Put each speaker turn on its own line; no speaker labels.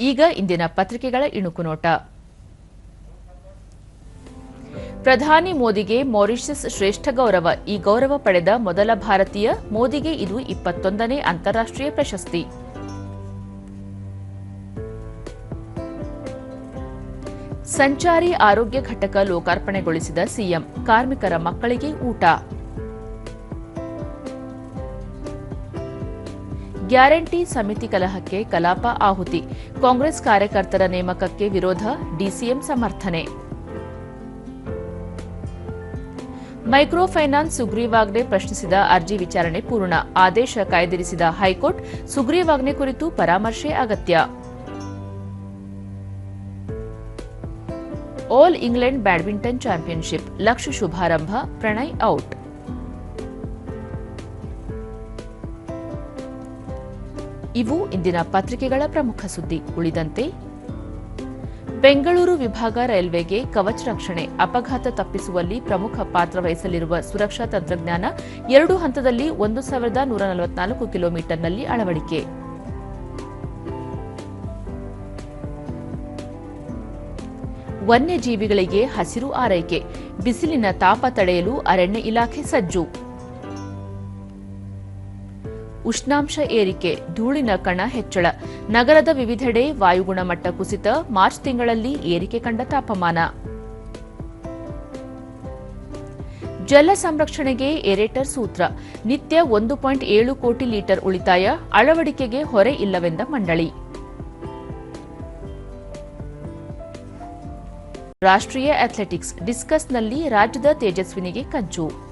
ಈಗ ಇಂದಿನ ಪತ್ರಿಕೆಗಳ ಇಣುಕು ನೋಟ. ಪ್ರಧಾನಿ ಮೋದಿಗೆ ಮಾರಿಷಸ್ ಶ್ರೇಷ್ಠ ಗೌರವ. ಈ ಗೌರವ ಪಡೆದ ಮೊದಲ ಭಾರತೀಯ ಮೋದಿಗೆ ಇದು ಇಪ್ಪತ್ತೊಂದನೇ ಅಂತಾರಾಷ್ಟ್ರೀಯ ಪ್ರಶಸ್ತಿ. ಸಂಚಾರಿ ಆರೋಗ್ಯ ಘಟಕ ಲೋಕಾರ್ಪಣೆಗೊಳಿಸಿದ ಸಿಎಂ. ಕಾರ್ಮಿಕರ ಮಕ್ಕಳಿಗೆ ಊಟ. ಗ್ಯಾರಂಟಿ ಸಮಿತಿ ಕಲಹಕ್ಕೆ ಕಲಾಪ ಆಹುತಿ ಕಾಂಗ್ರೆಸ್ ಕಾರ್ಯಕರ್ತರ ನೇಮಕಕ್ಕೆ ವಿರೋಧ ಡಿಸಿಎಂ ಸಮರ್ಥನೆ ಮೈಕ್ರೋ ಫೈನಾನ್ಸ್ ಸುಗ್ರೀವಾಜ್ಞೆ ಪ್ರಶ್ನಿಸಿದ ಅರ್ಜಿ ವಿಚಾರಣೆ ಪೂರ್ಣ ಆದೇಶ ಕಾಯ್ದಿರಿಸಿದ ಹೈಕೋರ್ಟ್ ಸುಗ್ರೀವಾಜ್ಞೆ ಕುರಿತು ಪರಾಮರ್ಶೆ ಅಗತ್ಯ all England badminton championship lakh ಶುಭಾರಂಭ Pranay out ಇವು ಇಂದಿನ ಪತ್ರಿಕೆಗಳ ಪ್ರಮುಖ ಸುದ್ದಿ. ಉಳಿದಂತೆ, ಬೆಂಗಳೂರು ವಿಭಾಗ ರೈಲ್ವೆಗೆ ಕವಚ ರಕ್ಷಣೆ, ಅಪಘಾತ ತಪ್ಪಿಸುವಲ್ಲಿ ಪ್ರಮುಖ ಪಾತ್ರ ವಹಿಸಲಿರುವ ಸುರಕ್ಷಾ ತಂತ್ರಜ್ಞಾನ ಎರಡು ಹಂತದಲ್ಲಿ ಒಂದು ಸಾವಿರದ ನೂರ ನಲವತ್ನಾಲ್ಕು ಕಿಲೋಮೀಟರ್ನಲ್ಲಿ ಅಳವಡಿಕೆ. ವನ್ಯಜೀವಿಗಳಿಗೆ ಹಸಿರು ಆರೈಕೆ, ಬಿಸಿಲಿನ ತಾಪ ತಡೆಯಲು ಅರಣ್ಯ ಇಲಾಖೆ ಸಜ್ಜು. ಉಷ್ಣಾಂಶ ಏರಿಕೆ, ಧೂಳಿನ ಕಣ ಹೆಚ್ಚಳ. ನಗರದ ವಿವಿಧೆಡೆ ವಾಯುಗುಣಮಟ್ಟ ಕುಸಿತ, ಮಾರ್ಚ್ ತಿಂಗಳಲ್ಲಿ ಏರಿಕೆ ಕಂಡ ತಾಪಮಾನ. ಜಲ ಸಂರಕ್ಷಣೆಗೆ ಎರೇಟರ್ ಸೂತ್ರ. ನಿತ್ಯ ಒಂದು ಪಾಯಿಂಟ್ ಏಳು ಕೋಟಿ ಲೀಟರ್ ಉಳಿತಾಯ, ಅಳವಡಿಕೆಗೆ ಹೊರೆ ಇಲ್ಲವೆಂದ ಮಂಡಳಿ. ರಾಷ್ಟ್ರೀಯ ಅಥ್ಲೆಟಿಕ್ಸ್, ಡಿಸ್ಕಸ್ನಲ್ಲಿ ರಾಜ್ಯದ ತೇಜಸ್ವಿನಿಗೆ ಕಂಚು.